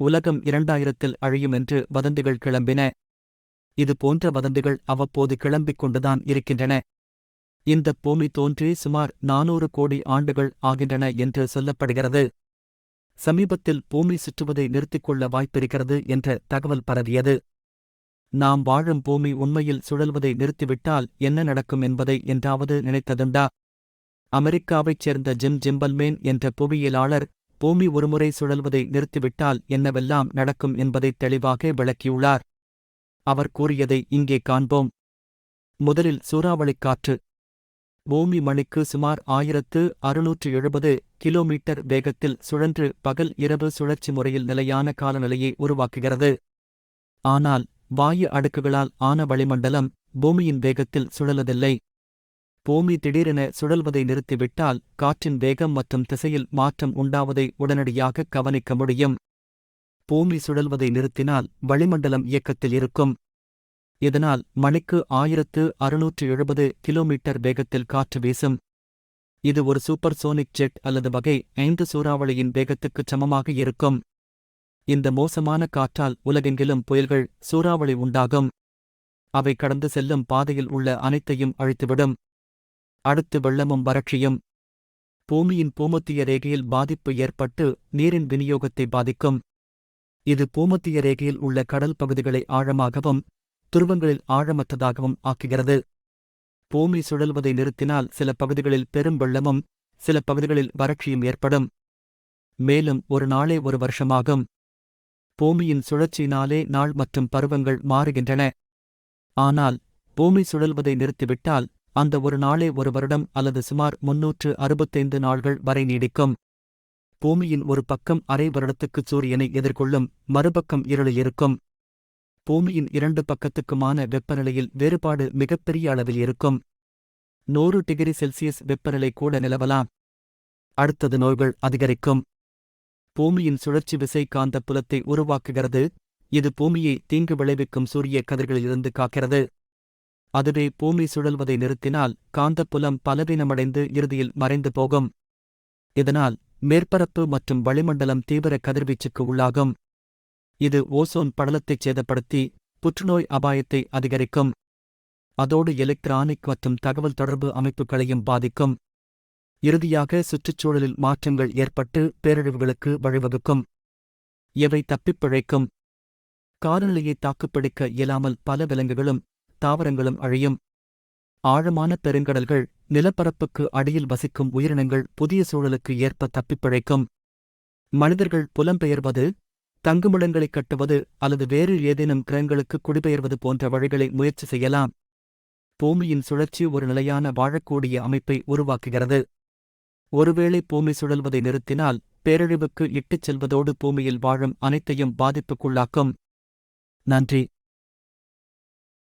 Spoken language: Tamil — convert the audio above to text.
உலகம் இரண்டாயிரத்தில் அழியும் என்று வதந்திகள் கிளம்பின. இது போன்ற வதந்திகள் அவ்வப்போது கிளம்பிக் கொண்டுதான் இருக்கின்றன. இந்தப் பூமி தோன்றி சுமார் நானூறு கோடி ஆண்டுகள் ஆகின்றன என்று சொல்லப்படுகிறது. சமீபத்தில் பூமி சுற்றுவதை நிறுத்திக் கொள்ள வாய்ப்பிருக்கிறது என்ற தகவல் பரவியது. நாம் வாழும் பூமி உண்மையில் சுழல்வதை நிறுத்திவிட்டால் என்ன நடக்கும் என்பதை என்றாவது நினைத்ததுண்டா? அமெரிக்காவைச் சேர்ந்த ஜிம் ஜிம்பல்மேன் என்ற புவியியலாளர் பூமி ஒருமுறை சுழல்வதை நிறுத்திவிட்டால் என்னவெல்லாம் நடக்கும் என்பதை தெளிவாக விளக்கியுள்ளார். அவர் கூறியதை இங்கே காண்போம். முதலில் சூறாவளிக் காற்று. பூமி மணிக்கு சுமார் ஆயிரத்து அறுநூற்று எழுபது கிலோமீட்டர் வேகத்தில் சுழன்று பகல் இரவு சுழற்சி முறையில் நிலையான காலநிலையை உருவாக்குகிறது. ஆனால் வாயு அடுக்குகளால் ஆன வளிமண்டலம் பூமியின் வேகத்தில் சுழலதில்லை பூமி திடீரென சுழல்வதை நிறுத்திவிட்டால் காற்றின் வேகம் மற்றும் திசையில் மாற்றம் உண்டாவதை உடனடியாக கவனிக்க முடியும். பூமி சுழல்வதை நிறுத்தினால் வளிமண்டலம் இயக்கத்தில் இருக்கும். இதனால் மணிக்கு ஆயிரத்து அறுநூற்று எழுபது கிலோமீட்டர் வேகத்தில் காற்று வீசும். இது ஒரு சூப்பர்சோனிக் ஜெட் அல்லது வகை ஐந்து சூறாவளியின் வேகத்துக்குச் சமமாக இருக்கும். இந்த மோசமான காற்றால் உலகெங்கிலும் புயல்கள் சூறாவளி உண்டாகும். அவை கடந்து செல்லும் பாதையில் உள்ள அனைத்தையும் அழித்துவிடும். அடுத்து வெள்ளமும் வறட்சியும். பூமியின் பூமத்திய ரேகையில் பாதிப்பு ஏற்பட்டு நீரின் விநியோகத்தை பாதிக்கும். இது பூமத்திய ரேகையில் உள்ள கடல் பகுதிகளை ஆழமாகவும் துருவங்களில் ஆழமற்றதாகவும் ஆக்குகிறது. பூமி சுழல்வதை நிறுத்தினால் சில பகுதிகளில் பெரும் வெள்ளமும் சில பகுதிகளில் வறட்சியும் ஏற்படும். மேலும் ஒரு நாளே ஒரு வருஷமாகும். பூமியின் சுழற்சியினாலே நாள் மற்றும் பருவங்கள் மாறுகின்றன. ஆனால் பூமி சுழல்வதை நிறுத்திவிட்டால் அந்த ஒரு நாளே ஒரு வருடம் அல்லது சுமார் முன்னூற்று அறுபத்தைந்து நாள்கள் வரை நீடிக்கும். பூமியின் ஒரு பக்கம் அரை வருடத்துக்கு சூரியனை எதிர்கொள்ளும் மறுபக்கம் இருளில் இருக்கும் பூமியின் இரண்டு பக்கத்துக்குமான வெப்பநிலையில் வேறுபாடு மிகப்பெரிய அளவில் இருக்கும். நூறு டிகிரி செல்சியஸ் வெப்பநிலை கூட நிலவலாம். அடுத்தது நோய்கள் அதிகரிக்கும். பூமியின் சுழற்சி விசை காந்த புலத்தை உருவாக்குகிறது. இது பூமியை தீங்கு விளைவிக்கும் சூரிய கதிர்களிலிருந்து காக்கிறது. அதுவே பூமி சுழல்வதை நிறுத்தினால் காந்தப்புலம் பலவீனமடைந்து இறுதியில் மறைந்து போகும். இதனால் மேற்பரப்பு மற்றும் வளிமண்டலம் தீவிர கதிர்வீச்சுக்கு உள்ளாகும். இது ஓசோன் படலத்தைச் சேதப்படுத்தி புற்றுநோய் அபாயத்தை அதிகரிக்கும். அதோடு எலக்ட்ரானிக் மற்றும் தகவல் தொடர்பு அமைப்புகளையும் பாதிக்கும். இறுதியாக சுற்றுச்சூழலில் மாற்றங்கள் ஏற்பட்டு பேரழிவுகளுக்கு வழிவகுக்கும். எவை தப்பிப் பிழைக்கும்? காலநிலையை தாக்குப்பிடிக்க இயலாமல் பல விலங்குகளும் தாவரங்களும் அழியும். ஆழமான பெருங்கடல்கள் நிலப்பரப்புக்கு அடியில் வசிக்கும் உயிரினங்கள் புதிய சூழலுக்கு ஏற்ப தப்பிப்பிழைக்கும் மனிதர்கள் புலம்பெயர்வது தங்குமிடங்களைக் கட்டுவது அல்லது வேறு ஏதேனும் கிரகங்களுக்கு குடிபெயர்வது போன்ற வழிகளை முயற்சி செய்யலாம். பூமியின் சுழற்சி ஒரு நிலையான வாழக்கூடிய அமைப்பை உருவாக்குகிறது. ஒருவேளை பூமி சுழல்வதை நிறுத்தினால் பேரழிவுக்கு இட்டுச் செல்வதோடு பூமியில் வாழும் அனைத்தையும் பாதிப்புக்குள்ளாக்கும். நன்றி.